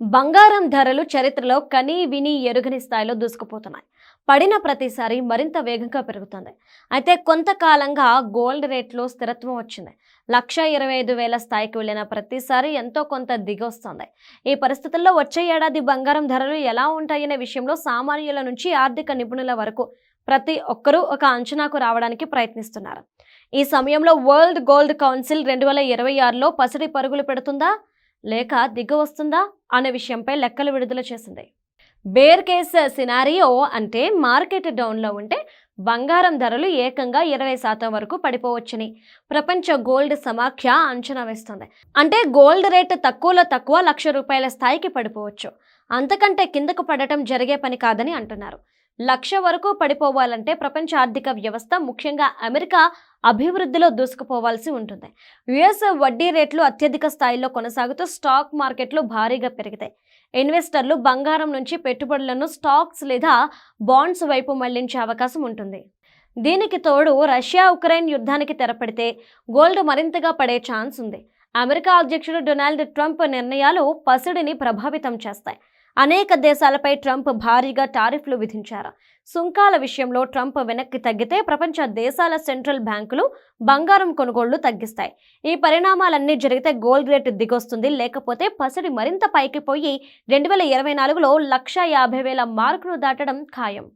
బంగారం ధరలు చరిత్రలో కనీ విని ఎరుగని స్థాయిలో దూసుకుపోతున్నాయి. పడిన ప్రతిసారి మరింత వేగంగా పెరుగుతుంది. అయితే కొంతకాలంగా గోల్డ్ రేట్లో స్థిరత్వం వచ్చింది. లక్ష ఇరవై ఐదు వేల స్థాయికి వెళ్ళిన ప్రతిసారి ఎంతో కొంత దిగొస్తుంది. ఈ పరిస్థితుల్లో వచ్చే ఏడాది బంగారం ధరలు ఎలా ఉంటాయనే విషయంలో సామాన్యుల నుంచి ఆర్థిక నిపుణుల వరకు ప్రతి ఒక్కరూ ఒక అంచనాకు రావడానికి ప్రయత్నిస్తున్నారు. ఈ సమయంలో వరల్డ్ గోల్డ్ కౌన్సిల్ రెండు వేల ఇరవై ఆరులో పసిడి పరుగులు పెడుతుందా? లేక దిగు వస్తుందా అనే విషయంపై లెక్కలు విడుదల చేసింది. బేర్ కేస్ సినారియో అంటే మార్కెట్ డౌన్లో ఉంటే బంగారం ధరలు ఏకంగా ఇరవై శాతం వరకు పడిపోవచ్చని ప్రపంచ గోల్డ్ సమాఖ్య అంచనా వేస్తుంది. అంటే గోల్డ్ రేటు తక్కువలో తక్కువ లక్ష రూపాయల స్థాయికి పడిపోవచ్చు. అంతకంటే కిందకు పడటం జరిగే పని కాదని అంటున్నారు. లక్ష వరకు పడిపోవాలంటే ప్రపంచ ఆర్థిక వ్యవస్థ ముఖ్యంగా అమెరికా అభివృద్ధిలో దూసుకుపోవాల్సి ఉంటుంది. యుఎస్ వడ్డీ రేట్లు అత్యధిక స్థాయిలో కొనసాగుతూ స్టాక్ మార్కెట్లు భారీగా పెరుగుతాయి ఇన్వెస్టర్లు బంగారం నుంచి పెట్టుబడులను స్టాక్స్ లేదా బాండ్స్ వైపు మళ్ళించే అవకాశం ఉంటుంది. దీనికి తోడు రష్యా ఉక్రెయిన్ యుద్ధానికి తెరపడితే గోల్డ్ మరింతగా పడే ఛాన్స్ ఉంది. అమెరికా అధ్యక్షుడు డొనాల్డ్ ట్రంప్ నిర్ణయాలు పసిడిని ప్రభావితం చేస్తాయి. అనేక దేశాలపై ట్రంప్ భారీగా టారిఫ్లు విధించారు. సుంకాల విషయంలో ట్రంప్ వెనక్కి తగ్గితే ప్రపంచ దేశాల సెంట్రల్ బ్యాంకులు బంగారం కొనుగోళ్ళు తగ్గిస్తాయి. ఈ పరిణామాలన్నీ జరిగితే గోల్డ్ రేటు దిగొస్తుంది. లేకపోతే పసిడి మరింత పైకి పోయి రెండు వేల ఇరవై నాలుగులో లక్ష యాభై వేల మార్కును దాటడం ఖాయం.